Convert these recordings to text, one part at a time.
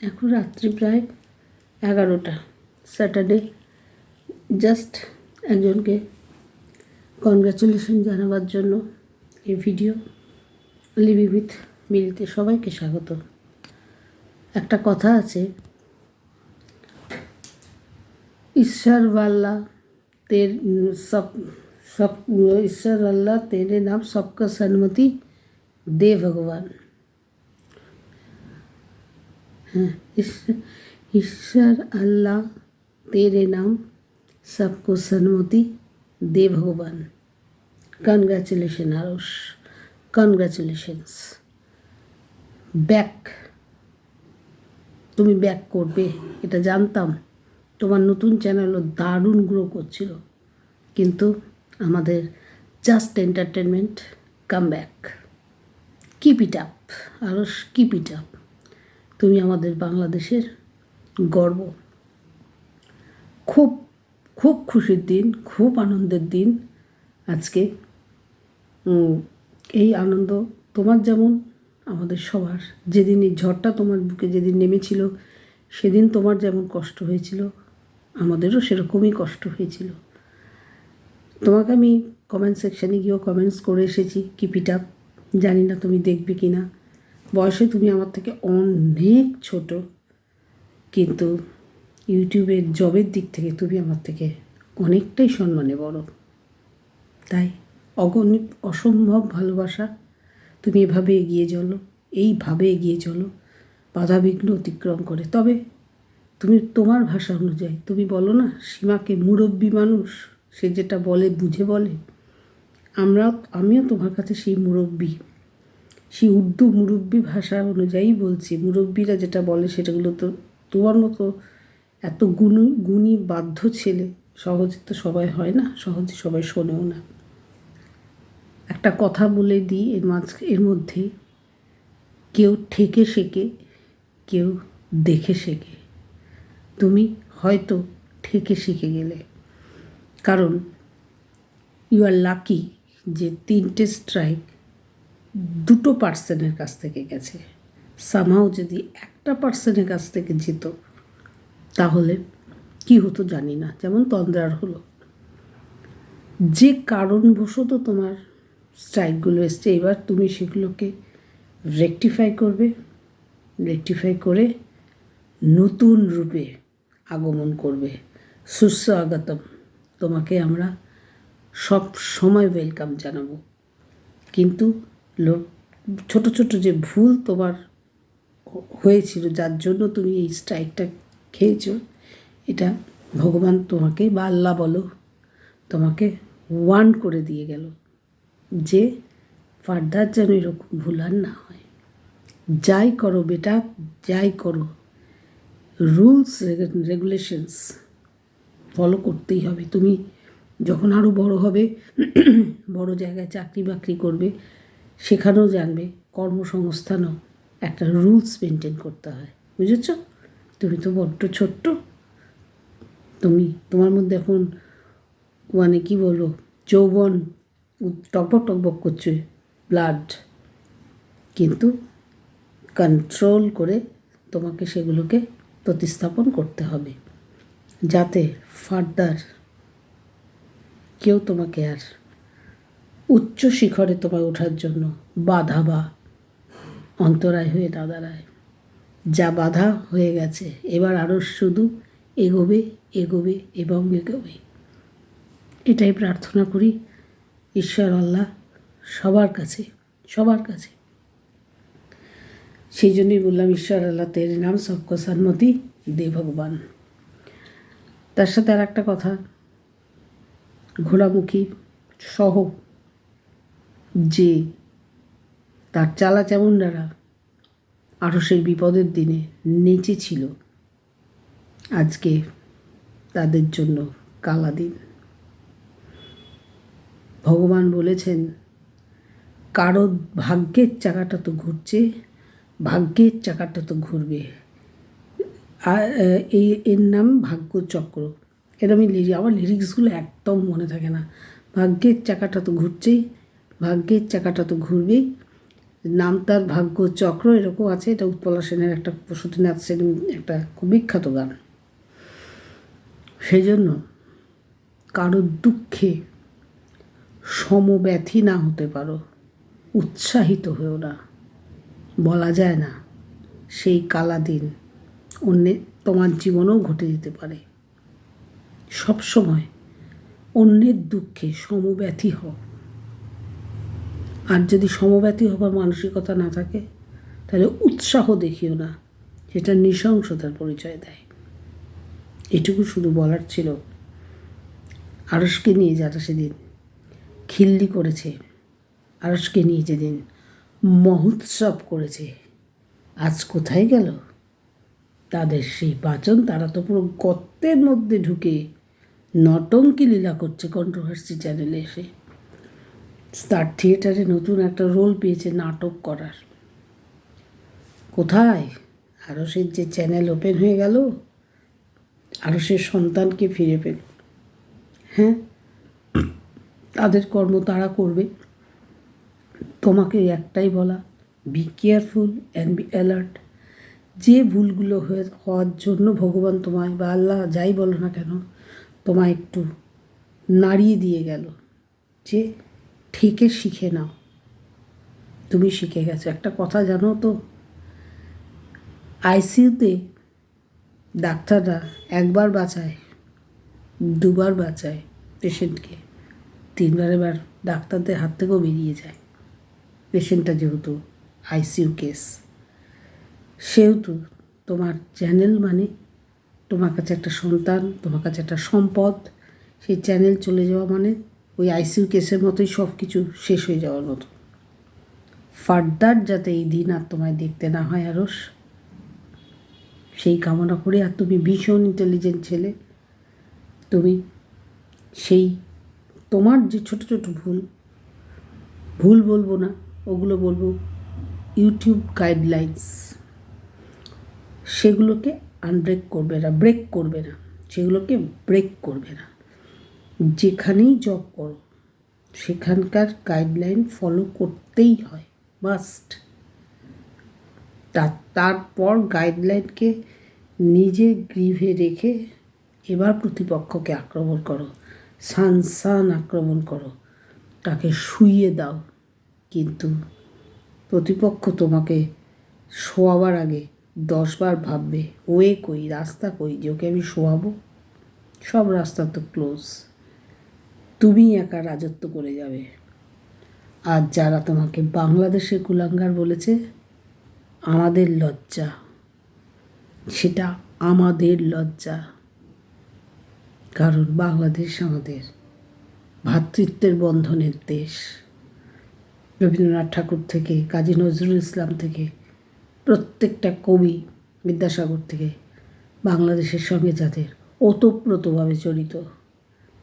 এখন রাত্রি প্রায় এগারোটা। স্যাটারডে জাস্ট একজনকে কনগ্রাচুলেশন জানাবার জন্য এই ভিডিও লিভিং মিলিতে সবাইকে স্বাগত। একটা কথা আছে ঈশ্বরওয়াল্লা তের সব সব, ঈশ্বর আল্লাহ তেরে নাম সবকা সন্মতি দে ভগবান। ঈশ্বর আল্লাহ তেরে নাম সবকো সন্মতি দে ভগবান কনগ্রাচুলেশন আরস কনগ্রাচুলেশনস ব্যাক তুমি ব্যাক করবে, এটা জানতাম। তোমার নতুন চ্যানেলও দারুণ গ্রো করছিল। কিন্তু আমাদের just entertainment come back keep it up আরস কিপ ইট আপ তুমি আমাদের বাংলাদেশের গর্ব। খুব খুব খুশির দিন, খুব আনন্দের দিন আজকে। এই আনন্দ তোমার যেমন, আমাদের সবার। যেদিন এই ঝড়টা তোমার বুকে যেদিন নেমেছিল, সেদিন তোমার যেমন কষ্ট হয়েছিল, আমাদেরও সেরকমই কষ্ট হয়েছিল। তোমাকে আমি কমেন্ট সেকশানে গিয়েও কমেন্টস করে এসেছি কিপিট জানি না তুমি দেখবে কি না বয়সে তুমি আমার থেকে অনেক ছোট। কিন্তু ইউটিউবের জবের দিক থেকে তুমি আমার থেকে অনেকটাই সম্মানে বড়। তাই অগণিত অসম্ভব ভালোবাসা, তুমি এভাবে এগিয়ে চলো, এইভাবে এগিয়ে চলো বাধাবিঘ্ন অতিক্রম করে। তবে তুমি তোমার ভাষা অনুযায়ী, তুমি বলো না, সীমাকে মুরব্বী মানুষ, সে যেটা বলে বুঝে বলে, আমরা, আমিও তোমার কাছে সেই মুরব্বী। সেই উর্দু মুরব্বী ভাষা অনুযায়ী বলছি। মুরব্বীরা যেটা বলে সেটাগুলো তো তোমার মতো এত গুণ, গুণী, বাধ্য ছেলে সহজে তো সবাই হয় না, সহজে সবাই শোনেও না। একটা কথা বলে দিই, এর মাঝ, এর মধ্যে কেউ ঠেকে শেখে, কেউ দেখে শেখে। তুমি হয়তো ঠেকে শিখে গেলে। কারণ ইউ আর লাকি যে তিনটে স্ট্রাইক দুটো পার্সনের কাছ থেকে গেছে। সামাও যদি একটা পার্সনের কাছ থেকে যেত তাহলে কি হতো জানি না, যেমন তন্দ্রার হলো। যে কারণবশত তোমার স্ট্রাইকগুলো এসছে, এবার তুমি সেগুলোকে রেকটিফাই করবে রেকটিফাই করে নতুন রূপে আগমন করবে। সুস্বাগতম। তোমাকে আমরা সব সময় ওয়েলকাম জানাব। কিন্তু লোক, ছোট ছোট যে ভুল তোমার হয়েছিল, যার জন্য তুমি এই স্ট্রাইকটা খেয়েছো, এটা ভগবান তোমাকে বা আল্লাহ বলো, তোমাকে ওয়ান করে দিয়ে গেল যে ফার্দার যেন এরকম ভুল আর না হয়। যাই করো বেটা, যাই করো। রুলস রেগুলেশনস ফলো করতেই হবে। তুমি যখন আরও বড় হবে, বড় জায়গায় চাকরি বাকরি করবে সেখানেও জানবে, কর্মসংস্থানও একটা রুলস মেনটেন করতে হয়। বুঝেছ? তুমি তো বড্ড ছোট্ট। তুমি, তোমার মধ্যে এখন মানে কি বলব? যৌবন টকবক টকবক করছে ব্লাড কিন্তু কন্ট্রোল করে তোমাকে সেগুলোকে প্রতিস্থাপন করতে হবে। যাতে ফার্দার কেউ তোমাকে আর উচ্চ শিখরে তোমায় ওঠার জন্য বাধা বা অন্তরায় হয়ে না দাঁড়ায় যা বাধা হয়ে গেছে, এবার আরও শুধু এগোবে এগোবে এবং এগোবে। এটাই প্রার্থনা করি, ঈশ্বর আল্লাহ সবার কাছে সবার কাছে। সেই জন্যই বললাম, ঈশ্বর আল্লাহ তের নাম সবকো সন্মতি দে ভগবান। তার সাথে আর একটা কথা, ঘোড়ামুখী সহ যে তার চালা চামুন্ডারা আরও সেই বিপদের দিনে নেচে ছিল আজকে তাদের জন্য কালা দিন ভগবান বলেছেন কারও ভাগ্যের চাকাটা তো ঘুরছে, ভাগ্যের চাকাটা তো ঘুরবে। এই, এর নাম ভাগ্যচক্র। এর আমি লিরি আমার লিরিক্সগুলো একদম মনে থাকে না। ভাগ্যের চাকাটা তো ঘুরছেই ভাগ্যের চাকাটা তো ঘুরবেই। নাম তার ভাগ্য চক্র এরকম আছে, এটা উৎপলা সেনের একটা সতীনাথ সেন একটা খুব বিখ্যাত গান। সেই জন্য কারোর দুঃখে সমব্যথী না হতে পারো, উৎসাহিত হয়েও না। বলা যায় না, সেই কালা দিন অন্যে তোমার জীবনেও ঘটে যেতে পারে। সবসময় অন্যের দুঃখে সমব্যথী হও। আর যদি সমব্যথী হবার মানসিকতা না থাকে, তাহলে উৎসাহ দেখিও না। সেটা নৃশংসতার পরিচয় দেয়। এটুকু শুধু বলার ছিল আরসকে নিয়ে যারা সেদিন খিল্লি করেছে আরসকে নিয়ে যেদিন মহোৎসব করেছে, আজ কোথায় গেল? তাদের সেই বাচন তারা তো পুরো গর্তের মধ্যে ঢুকে নটঙ্কি লীলা করছে কন্ট্রোভার্সি চ্যানেলে এসে। স্টার থিয়েটারে নতুন একটা রোল পেয়েছে নাটক করার। কোথায়? আরও সে যে চ্যানেল ওপেন হয়ে গেল আরও সে সন্তানকে ফিরে পেল। হ্যাঁ তাদের কর্ম তারা করবে। তোমাকে একটাই বলা be careful and be alert যে ভুলগুলো হয়ে হওয়ার জন্য ভগবান তোমায় বা আল্লাহ যাই বলো না কেন, তোমায় একটু নাড়িয়ে দিয়ে গেল। যে থেকে শিখে নাও। তুমি শিখে গেছো। একটা কথা জানো তো আইসিইউতে ডাক্তাররা একবার বাঁচায়, দুবার বাঁচায় পেশেন্টকে। তিনবার এবার ডাক্তারদের হাত থেকেও বেরিয়ে যায় পেশেন্টটা যেহেতু আইসিইউ কেস সেহেতু তোমার চ্যানেল মানে তোমার কাছে একটা সন্তান, তোমার কাছে একটা সম্পদ, সেই চ্যানেল চলে যাওয়া মানে ওই আইসিইউ কেসের মতোই সব কিছু শেষ হয়ে যাওয়ার মতো। ফার্দার যাতে এই দিন আর তোমায় দেখতে না হয় আরস সেই কামনা করে আর তুমি ভীষণ ইন্টেলিজেন্ট ছেলে। তুমি সেই তোমার যে ছোট ছোট ভুল ভুল বলব না, ওগুলো বলব ইউটিউব গাইডলাইন্স সেগুলোকে আনব্রেক করবে না ব্রেক করবে না, সেগুলোকে ব্রেক করবে না। যেখানেই জব করো, সেখানকার গাইডলাইন ফলো করতেই হয় মাস্ট তারপর গাইডলাইনকে নিজে গ্রীভে রেখে এবার প্রতিপক্ষকে আক্রমণ করো, সান সান আক্রমণ করো, তাকে শুইয়ে দাও। কিন্তু প্রতিপক্ষ তোমাকে শোয়াবার আগে দশবার ভাববে, ওয়ে কই, রাস্তা কই? যে ওকে আমি শোয়াবো? সব রাস্তা তো ক্লোজ তুমি একা রাজত্ব করে যাবে। আর যারা তোমাকে বাংলাদেশের কুলাঙ্গার বলেছে, আমাদের লজ্জা। সেটা আমাদের লজ্জা। কারণ বাংলাদেশ আমাদের ভ্রাতৃত্বের বন্ধনের দেশ। রবীন্দ্রনাথ ঠাকুর থেকে, কাজী নজরুল ইসলাম থেকে, প্রত্যেকটা কবি বিদ্যাসাগর থেকে বাংলাদেশের সঙ্গে যাদের ওতপ্রোতভাবে জড়িত।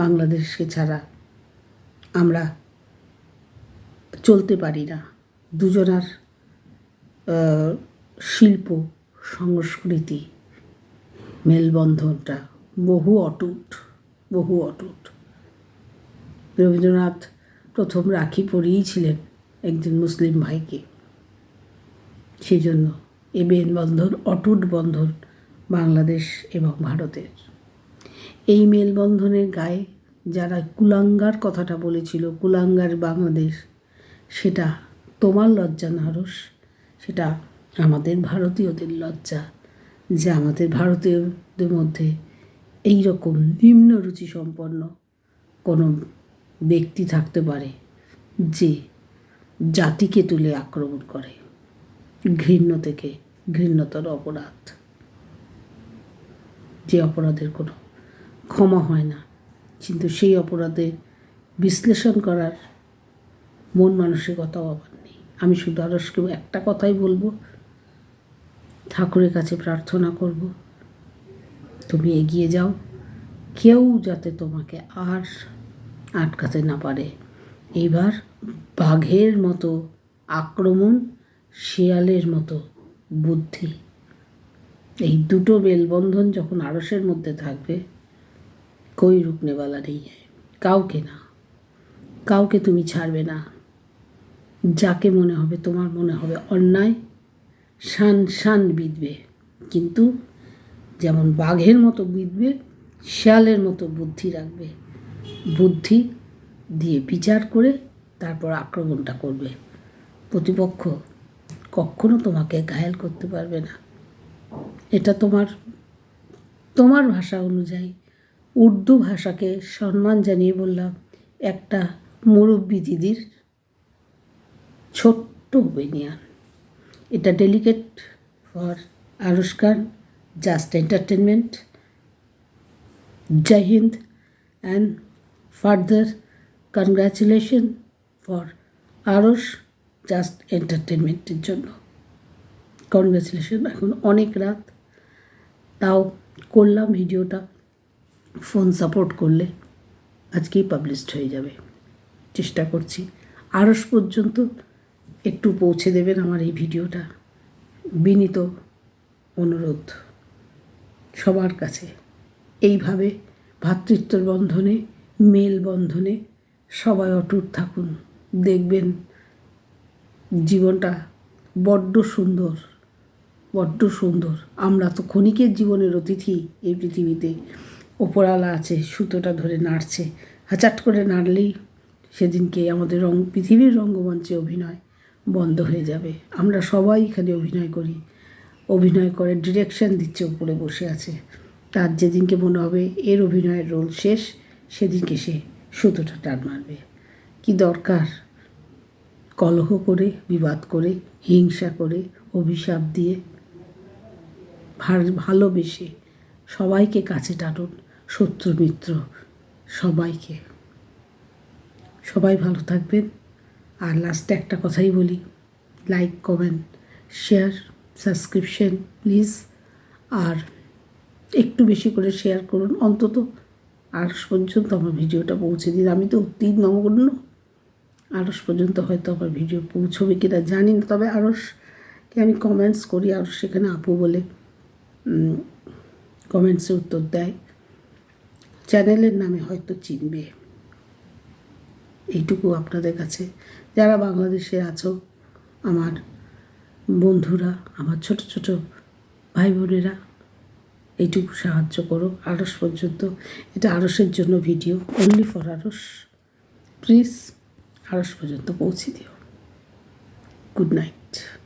বাংলাদেশকে ছাড়া আমরা চলতে পারি না। দুজনার শিল্প, সংস্কৃতি, মেলবন্ধনটা বহু অটুট বহু অটুট। রবীন্দ্রনাথ প্রথম রাখি পরিয়েছিলেন একজন মুসলিম ভাইকে। সেই জন্য এ মেলবন্ধন অটুট বন্ধন বাংলাদেশ এবং ভারতের। এই মেলবন্ধনের গায়ে যারা কুলাঙ্গার কথাটা বলেছিল, কুলাঙ্গার বাংলাদেশ, সেটা তোমার লজ্জা নারস সেটা আমাদের ভারতীয়দের লজ্জা যে আমাদের ভারতীয়দের মধ্যে এই রকম নিম্ন রুচি সম্পন্ন কোনো ব্যক্তি থাকতে পারে যে জাতিকে তুলে আক্রমণ করে, ঘৃণ্য থেকে ঘৃণ্যতর অপরাধ। যে অপরাধের কোনো ক্ষমা হয় না। কিন্তু সেই অপরাধে বিশ্লেষণ করার মন মানসিকতাও আবার নেই। আমি শুধু আরসকেও একটা কথাই বলব, ঠাকুরের কাছে প্রার্থনা করব, তুমি এগিয়ে যাও। কেউ যাতে তোমাকে আর আটকাতে না পারে। এইবার বাঘের মতো আক্রমণ, শিয়ালের মতো বুদ্ধি, এই দুটো মেলবন্ধন যখন আড়সের মধ্যে থাকবে কই রুকনেওয়ালা নেই কাউকে না কাউকে তুমি ছাড়বে না যাকে মনে হবে তোমার মনে হবে অন্যায় শান শান বিঁধবে কিন্তু যেমন বাঘের মতো বিঁধবে শিয়ালের মতো বুদ্ধি রাখবে বুদ্ধি দিয়ে বিচার করে তারপর আক্রমণটা করবে প্রতিপক্ষ কখনো তোমাকে ঘায়েল করতে পারবে না। এটা তোমার তোমার ভাষা অনুযায়ী। উর্দু ভাষাকে সম্মান জানিয়ে বললাম একটা মুরব্বী দিদির ছোট্ট বেনিয়ান। এটা delicate for Aarush Khan just entertainment Jai Hind and further congratulation for আরস জাস্ট এন্টারটেনমেন্টের জন্য। কনগ্রাচুলেশন এখন অনেক রাত। তাও করলাম ভিডিওটা। ফোন সাপোর্ট করলে আজকেই পাবলিশড হয়ে যাবে। চেষ্টা করছি। আরস পর্যন্ত একটু পৌঁছে দেবেন আমার এই ভিডিওটা। বিনীত অনুরোধ সবার কাছে। এইভাবে ভ্রাতৃত্বর বন্ধনে মেল বন্ধনে সবাই অটুট থাকুন। দেখবেন জীবনটা বড্ড সুন্দর বড্ড সুন্দর। আমরা তো ক্ষণিকের জীবনের অতিথি এই পৃথিবীতে। ওপরালা আছে, সুতোটা ধরে নাড়ছে। হাচাট করে নাড়লেই সেদিনকে আমাদের রং, পৃথিবীর রঙ্গমঞ্চে অভিনয় বন্ধ হয়ে যাবে। আমরা সবাই এখানে অভিনয় করি। অভিনয় করে ডিরেকশন দিচ্ছে উপরে বসে আছে। তার যেদিনকে মনে হবে এর অভিনয়ের রোল শেষ, সেদিনকে সে সুতোটা টান মারবে। কি দরকার? কলহ করে, বিবাদ করে, হিংসা করে, অভিশাপ দিয়ে ভালোবেসে সবাইকে কাছে টানুন। শত্রু মিত্র সবাইকে। সবাই ভালো থাকবেন। আর লাস্টে একটা কথাই বলি like comment share subscription please আর একটু বেশি করে শেয়ার করুন, অন্তত আরস পর্যন্ত আমার ভিডিওটা পৌঁছে দিন। আমি তো তিন নমগণ্য আরস পর্যন্ত হয়তো আমার ভিডিও পৌঁছবে কিনা জানি না, তবে আরসকে আমি কমেন্টস করি আরস সেখানে আপু বলে কমেন্টসে উত্তর দেয়। চ্যানেলের নামে হয়তো চিনবে। এইটুকু আপনাদের কাছে। যারা বাংলাদেশে আছো, আমার বন্ধুরা, আমার ছোট ছোট ভাই বোনেরা এইটুকু সাহায্য করো। আড়স পর্যন্ত, এটা আড়সের জন্য ভিডিও অনলি ফর আড়স প্লিজ আড়স পর্যন্ত পৌঁছে দিও। Good night.